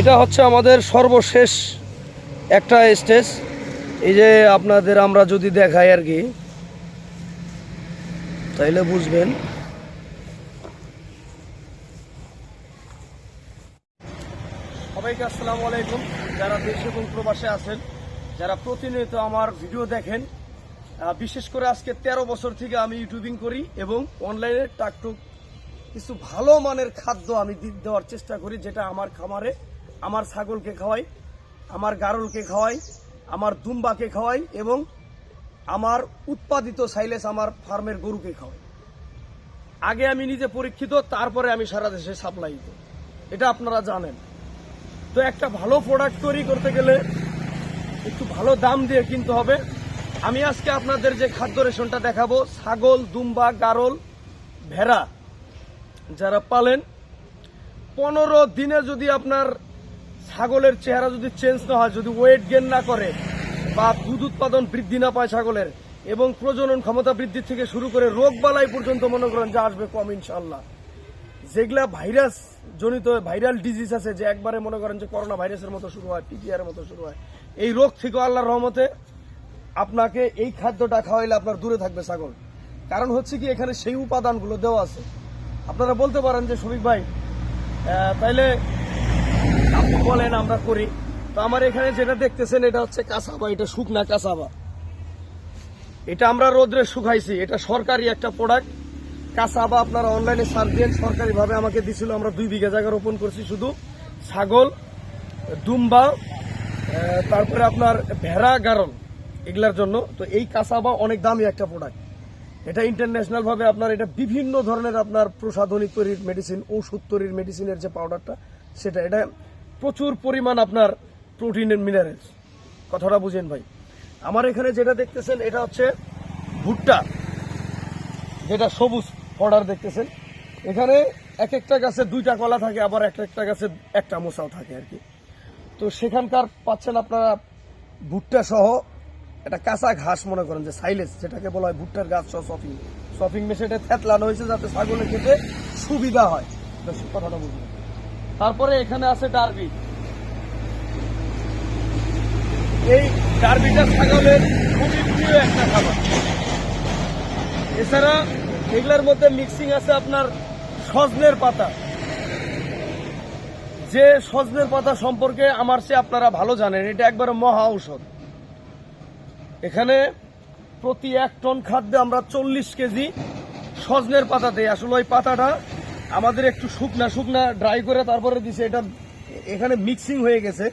এটা হচ্ছে আমাদের সর্বশেষ একটা স্টেজ। এই যে আপনাদের আমরা যদি দেখাই আর কি, তাইলে বুঝবেন। সবাইকে আসসালামু আলাইকুম। যারা দেশ এবং প্রবাসে আছেন, যারা প্রতিনিয়ত আমার ভিডিও দেখেন বিশেষ করে আজকে ১৩ বছর থেকে আমি ইউটিউবিং করি এবং অনলাইনে টাকটুক কিছু ভালো মানের খাদ্য আমি দেওয়ার চেষ্টা করি, যেটা আমার খামারে আমার ছাগলকে খাওয়াই, আমার গারলকে খাওয়াই, আমার দুম্বাকে খাওয়াই এবং আমার উৎপাদিত সাইলেস আমার ফার্মের গরুকে খাওয়াই। আগে আমি নিজে পরীক্ষিত, তারপরে আমি সারা দেশে সাপ্লাই দিই। এটা আপনারা জানেন। তো একটা ভালো প্রোডাক্ট তৈরি করতে গেলে একটু ভালো দাম দিয়ে কিনতে হবে। আমি আজকে আপনাদের যে খাদ্য রেশনটা দেখাবো, ছাগল, দুম্বা, গারল, ভেড়া, যারা পালেন, পনেরো দিনে যদি আপনার ছাগলের চেহারা যদি চেঞ্জ না হয়, যদি ওয়েট গেন না করে বা দুধ উৎপাদন বৃদ্ধি না পায় ছাগলের এবং প্রজনন ক্ষমতা বৃদ্ধি থেকে শুরু করে রোগ বালাই পর্যন্ত মনে করেন যে আসবে কম ইনশাল্লাহ যেগুলা ভাইরাস জনিত ভাইরাল ডিজিজ আছে, যে একবারে মনে করেন যে করোনা ভাইরাসের মতো শুরু হয় পিটিআর মতো শুরু হয়, এই রোগ থেকে আল্লাহর রহমতে আপনাকে এই খাদ্যটা খাওয়াইলে আপনার দূরে থাকবে ছাগল। কারণ হচ্ছে কি, এখানে সেই উপাদানগুলো দেওয়া আছে। আপনারা বলতে পারেন যে, শফিক ভাই তাইলে বলেন, আমরা করি। তো আমার এখানে যেটা দেখতেছেন, এটা হচ্ছে কাঁচাবা এটা শুকনা কাঁচাবা এটা আমরা রোদ্রে শুকাইছি, এটা সরকারি একটা প্রোডাক্ট কাঁচাবা আপনারা অনলাইনে সার্চ দিন সরকারিভাবে আমাকে দিছিল, আমরা দুই বিঘা জায়গা রোপণ করছি শুধু। ছাগল, দুম্বা তারপরে আপনার ভেড়া, গারল, এগুলার জন্য। তো এই কাঁচাবা অনেক দামি একটা প্রোডাক্ট এটা ইন্টারন্যাশনাল ভাবে আপনার, এটা বিভিন্ন ধরনের আপনার প্রসাধনী তৈরির মেডিসিন ওষুধ তৈরির মেডিসিনের যে পাউডারটা সেটা, এটা প্রচুর পরিমাণ আপনার প্রোটিনের মিনারেলস কথাটা বুঝেন ভাই। আমার এখানে যেটা দেখতেছেন, এটা হচ্ছে ভুট্টা। যেটা সবুজ পাউডার দেখতেছেন। এখানে এক একটা গাছে দুইটা কলা থাকে, আবার এক একটা গাছে একটা মশাও থাকে আর কি। তো সেখানকার পাচ্ছেন আপনারা ভুট্টা সহ একটা কাঁচা ঘাস মনে করেন, যে সাইলেস যেটাকে বলা হয় ভুট্টার গাছ সহ শপিং শপিং মেশিনে থ্যাতলানো হয়েছে যাতে ছাগলে খেতে সুবিধা হয়। কথাটা বুঝলেন। তারপরে এখানে আছে ডারবি। এই ডারবিটা ছাগলের খুবই প্রিয় একটা খাবার। এছাড়া এগুলোর মধ্যে মিক্সিং আছে আপনার সজনের পাতা। যে সজনের পাতা সম্পর্কে আমার সে আপনারা ভালো জানেন, এটা একবারে মহা ঔষধ। এখানে প্রতি এক টন খাদ্যে আমরা চল্লিশ কেজি সজনের পাতা দেই। আসলে ওই পাতাটা আমাদের একটু শুকনা শুকনা ড্রাই করে তারপরে দিছে। এটা এখানে মিক্সিং হয়ে গেছে।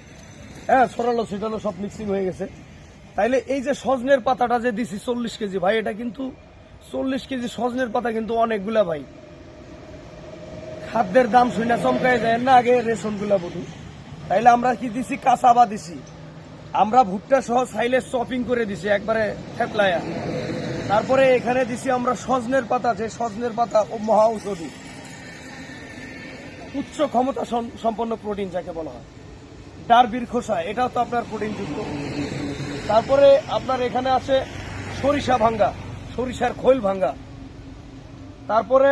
হ্যাঁ ছড়ালো, ছিটালো, সব মিক্সিং হয়ে গেছে। তাইলে এই যে সজনের পাতাটা যে দিছি চল্লিশ কেজি, ভাই, এটা কিন্তু চল্লিশ কেজি সজনের পাতা কিন্তু অনেকগুলা, ভাই। খাদ্যের দাম শুনে চমকায় যায়। না আগে রেশনগুলা বলুন। তাইলে আমরা কি দিছি? কাঁচাবা দিছি। আমরা ভুট্টা সহ সাইলে চপিং করে দিছি, একবারে থেতলায়া। তারপরে এখানে দিছি আমরা সজনের পাতা, যে সজনের পাতা ও মহা ঔষধি। উচ্চ ক্ষমতা সম্পন্ন প্রোটিন যাকে বলা হয়। ডারবির খোসা, এটাও তো আপনার প্রোটিন যুক্ত তারপরে আপনার এখানে আছে সরিষা ভাঙ্গা, সরিষার খোল ভাঙ্গা। তারপরে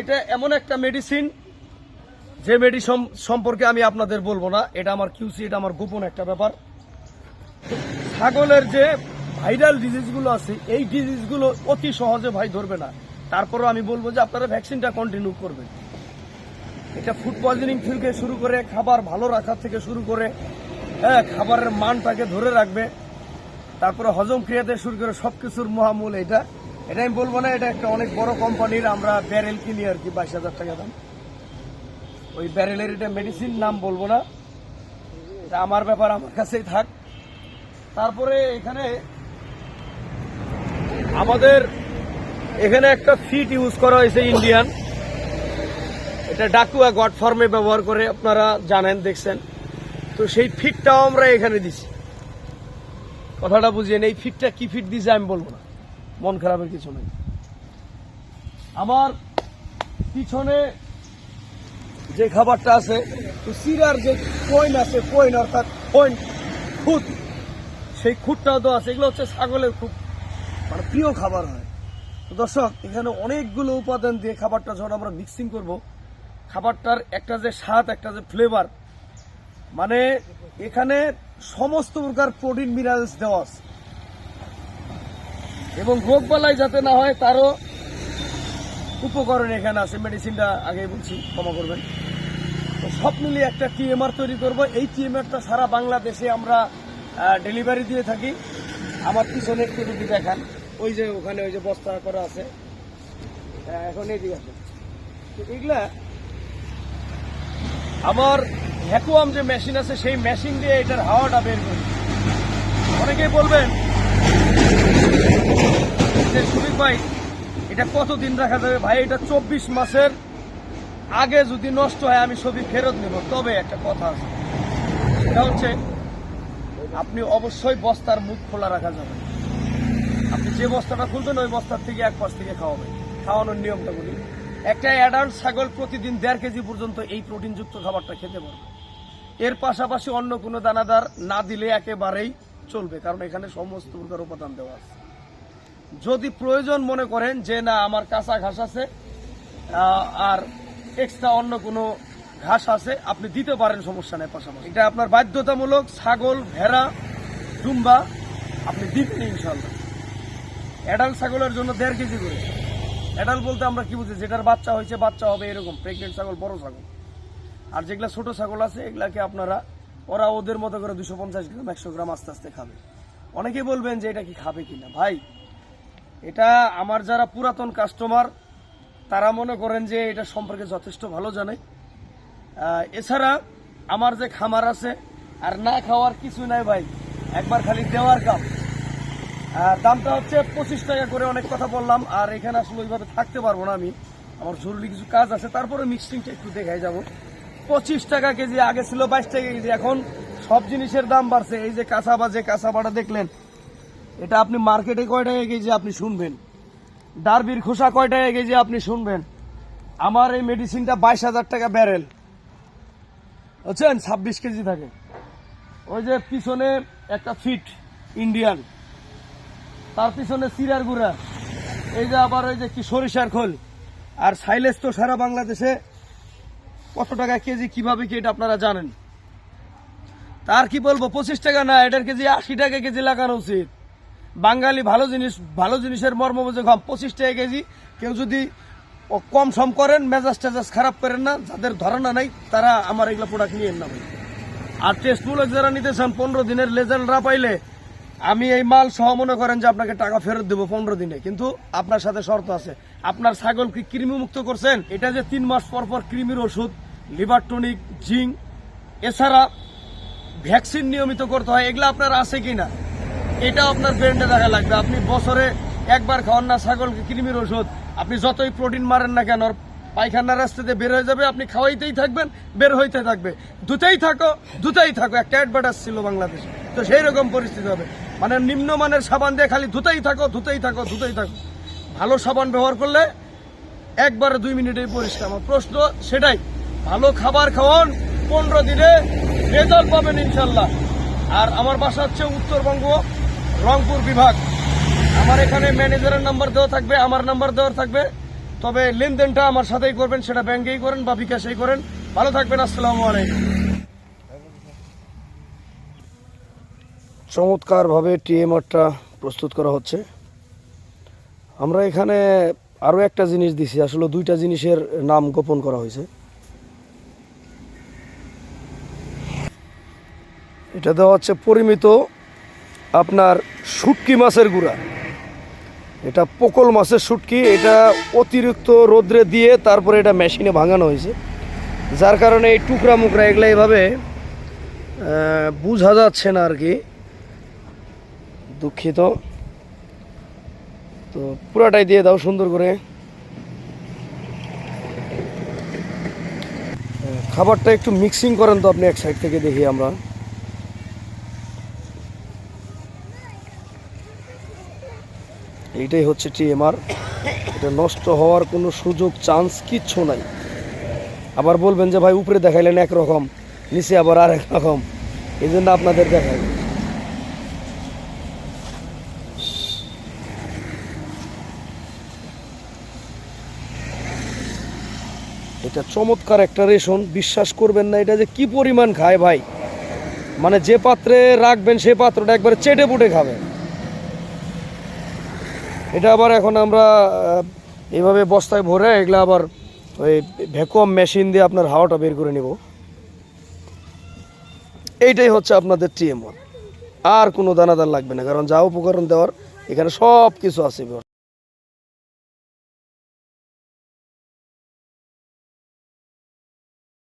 এটা এমন একটা মেডিসিন যে মেডিসিন সম্পর্কে আমি আপনাদের বলব না। এটা আমার কিউসি এটা আমার গোপন একটা ব্যাপার। ছাগলের যে ভাইরাল ডিজিজগুলো আছে, এই ডিজিজগুলো অতি সহজে ভাই ধরবে না। তারপরও আমি বলব যে আপনারা ভ্যাকসিনটা কন্টিনিউ করবেন। এটা ফুড পয়জনিং থেকে শুরু করে খাবার ভালো রাখার থেকে শুরু করে হ্যাঁ খাবারের মানটাকে ধরে রাখবে। তারপরে হজম ক্রিয়াতে শুরু করে সবকিছুর মহামূল এটা। এটা আমি বলব না, এটা একটা অনেক বড় কোম্পানির আমরা ব্যারেল কিনি আর কি, বাইশ হাজার টাকা দাম। ওই ব্যারেলের এটা মেডিসিন নাম বলব না। এটা আমার ব্যাপার, আমার কাছেই থাক। তারপরে এখানে আমাদের এখানে একটা ফিট ইউজ করা হয়েছে ইন্ডিয়ান এটা ডাকুয়া গড ফর্মে ব্যবহার করে আপনারা জানেন, দেখছেন। তো সেই ফিটটাও আমরা এখানে দিছি। কথাটা বুঝিয়েন এই ফিটটা কি ফিট দিছে আমি বলব না। মন খারাপের কিছু নেই। আমার পিছনে যে খাবারটা আছে, তো সিরার যে কয়েন আছে কয়েন অর্থাৎ কয়েন খুদ সেই খুঁটটাও তো আছে। এগুলো হচ্ছে ছাগলের খুব মানে প্রিয় খাবার হয়। দর্শক, এখানে অনেকগুলো উপাদান দিয়ে খাবারটা যখন আমরা মিক্সিং করব খাবারটার একটা যে স্বাদ, একটা যে ফ্লেভার মানে এখানে সমস্ত প্রকার প্রোটিন মিনারেলস দেওয়া আছে। এবং রোগ বালাই যাতে না হয়, তারও উপকরণ এখানে আছে। মেডিসিনটা আগে বলছি, ক্ষমা করবেন। তো সব মিলিয়ে একটা টিএমআর তৈরি করব। এই টিএমআরটা সারা বাংলাদেশে আমরা ডেলিভারি দিয়ে থাকি। আমার পিছনে একটু যদি দেখান। ওই যে ওখানে ওই যে বস্তা করা আছে। এখন এদিকে আছে এগুলা আমার ভ্যাকুয়াম যে মেশিন আছে, সেই মেশিন দিয়ে এটার হাওয়াটা বের করি। অনেকেই বলবেন যে, সুমিত ভাই, এটা কতদিন রাখা যাবে? ভাই, এটা চব্বিশ মাসের আগে যদি নষ্ট হয়, আমি ছবি ফেরত নেব। তবে একটা কথা আছে। সেটা হচ্ছে, আপনি অবশ্যই বস্তার মুখ খোলা রাখা যাবে। আপনি যে বস্তাটা খুলবেন, ওই বস্তার থেকে এক পাশ থেকে খাওয়াবেন। খাওয়ানোর নিয়মটা বলি। একটা অ্যাডাল্ট ছাগল প্রতিদিন দেড় কেজি পর্যন্ত এই প্রোটিনযুক্ত খাবারটা খেতে পারবে। এর পাশাপাশি অন্য কোনো দানাদার না দিলে একেবারেই চলবে, কারণ এখানে সমস্ত প্রকার উপাদান দেওয়া আছে। যদি প্রয়োজন মনে করেন যে না, আমার কাঁচা ঘাস আছে আর এক্সট্রা অন্য কোনো ঘাস আছে, আপনি দিতে পারেন, সমস্যা নেই পাশাপাশি। এটা আপনার বাধ্যতামূলক ছাগল, ভেড়া, ডুম্বা, আপনি দিবেন ইনশাল্লাহ অ্যাডাল্ট ছাগলের জন্য দেড় কেজি করে। অ্যাডাল্ট বলতে আমরা কি বুঝি? যেটার বাচ্চা হয়েছে, বাচ্চা হবে এরকম। প্রেগনেন্ট ছাগল, বড় ছাগল। আর যেগুলা ছোট ছাগল আছে, এগুলাকে আপনারা, ওরা ওদের মতো করে দুশো পঞ্চাশ গ্রাম, একশো গ্রাম আস্তে আস্তে খাবে। অনেকে বলবেন যে এটা কি খাবে কিনা। ভাই, এটা আমার যারা পুরাতন কাস্টমার তারা মনে করেন যে এটা সম্পর্কে যথেষ্ট ভালো জানে। এছাড়া আমার যে খামার আছে, আর না খাওয়ার কিছু নাই ভাই। একবার খালি দেওয়ার আর দামটা হচ্ছে পঁচিশ টাকা করে অনেক কথা বললাম, আর এখানে আসলে ওইভাবে থাকতে পারব না আমি। আমার জরুরি কিছু কাজ আছে, তারপরে মিক্সিংটা একটু দেখাই যাব। পঁচিশ টাকা কেজি, আগে ছিল বাইশ টাকা কেজি, এখন সব জিনিসের দাম বাড়ছে। এই যে কাঁচা বা যে কাঁচা বাটা দেখলেন, এটা আপনি মার্কেটে কয় টাকা কেজি আপনি শুনবেন? ডারবির খোসা কয় টাকা কেজি আপনি শুনবেন? আমার এই মেডিসিনটা বাইশ হাজার টাকা ব্যারেল বুঝছেন? ছাব্বিশ কেজি থাকে। ওই যে পিছনে একটা ফিট ইন্ডিয়ান তার পিছনে সিরার গুড়া। এই যে আবার ওই যে কি সরিষার খোল। আর সাইলেজ তো সারা বাংলাদেশে কত টাকা কেজি, কীভাবে কি এটা আপনারা জানেন? তার কি বলব, পঁচিশ টাকা না, এটার কেজি আশি টাকা কেজি লাগানো উচিত। বাঙালি ভালো জিনিস, ভালো জিনিসের মর্ম বুঝে কম পঁচিশ টাকা কেজি, কেউ যদি কম সম করেন, মেজাজ টেজাজ খারাপ করেন না, যাদের ধারণা নাই, তারা আমার এগুলো প্রোডাক্ট নিয়ে না। আর টেস্টমূলক যারা নিতে চান, পনেরো দিনের রেজাল্ট না পাইলে আমি এই মাল সহ মনে করেন যে আপনাকে টাকা ফেরত দেবো পনেরো দিনে। কিন্তু আপনার সাথে শর্ত আছে। আপনার ছাগল কি কৃমি মুক্ত করছেন? এটা যে তিন মাস পর পর কৃমির ওষুধ, লিভার টনিক, জিঙ্ক, এছাড়া ভ্যাকসিন নিয়মিত করতে হয়, এগুলো আপনার আছে কি না এটা আপনার ব্রেন্ডে দেখা লাগবে। আপনি বছরে একবার খাওয়ান না ছাগলকে কৃমির ওষুধ। আপনি যতই প্রোটিন মারেন না কেন, পায়খানার রাস্তাতে বের হয়ে যাবে, আপনি খাওয়াইতেই থাকবেন, বের হইতে থাকবে। দুতেই থাকো দুতেই থাকো। একটা অ্যাডভার্টাইজ ছিল বাংলাদেশে। তো সেই রকম পরিস্থিতি হবে। মানে নিম্নমানের সাবান দিয়ে খালি ধুতেই থাকো ধুতেই থাকো ধুতেই থাকো। ভালো সাবান ব্যবহার করলে একবারে দুই মিনিটেই পরিষ্কার। আমার প্রশ্ন সেটাই, ভালো খাবার খাওয়ান, পনেরো দিনে রেজাল্ট পাবেন ইনশাল্লাহ। আর আমার বাসা হচ্ছে উত্তরবঙ্গ, রংপুর বিভাগ। আমার এখানে ম্যানেজারের নাম্বার দেওয়া থাকবে, আমার নাম্বার দেওয়া থাকবে। তবে লেনদেনটা আমার সাথেই করবেন, সেটা ব্যাংকেই করেন বা বিকাশেই করেন। ভালো থাকবেন, আসসালামু আলাইকুম। চমৎকারভাবে টিএমআরটা প্রস্তুত করা হচ্ছে। আমরা এখানে আরও একটা জিনিস দিছি আসলে দুইটা জিনিসের নাম গোপন করা হয়েছে। এটা দেওয়া হচ্ছে পরিমিত আপনার শুটকি মাছের গুঁড়া। এটা পোকল মাছের শুটকি এটা অতিরিক্ত রোদ্রে দিয়ে তারপরে এটা মেশিনে ভাঙানো হয়েছে। যার কারণে এই টুকরা মুকরা এগুলো এইভাবে আহ, বোঝা যাচ্ছে না আর কি। দুঃখিত। তো পুরাটাই দিয়ে দাও সুন্দর করে। খাবারটা একটু মিক্সিং করেন তো আপনি এক সাইড থেকে দেখি আমরা। এইটাই হচ্ছে টিএমআর এটা নষ্ট হওয়ার কোনো সুযোগ চান্স কিচ্ছু নাই। আবার বলবেন যে, ভাই, উপরে দেখাইলেন একরকম, নিচে আবার আর এক রকম। এই জন্য আপনাদের দেখাই। এটা চমৎকার একটা রেশন বিশ্বাস করবেন না এটা যে কি পরিমাণ খায় ভাই। মানে যে পাত্রে রাখবেন সেই পাত্রটা একবারে চেটে পুটে খাবে এটা আবার এখন আমরা আহ, এইভাবে বস্তায় ভরে এগুলো আবার ওই ভ্যাকুয়াম মেশিন দিয়ে আপনার হাওয়াটা বের করে নিব। এইটাই হচ্ছে আপনাদের টিএম আর কোনো দানাদার লাগবে না কারণ যা উপকরণ দেওয়ার এখানে সব কিছু আছে।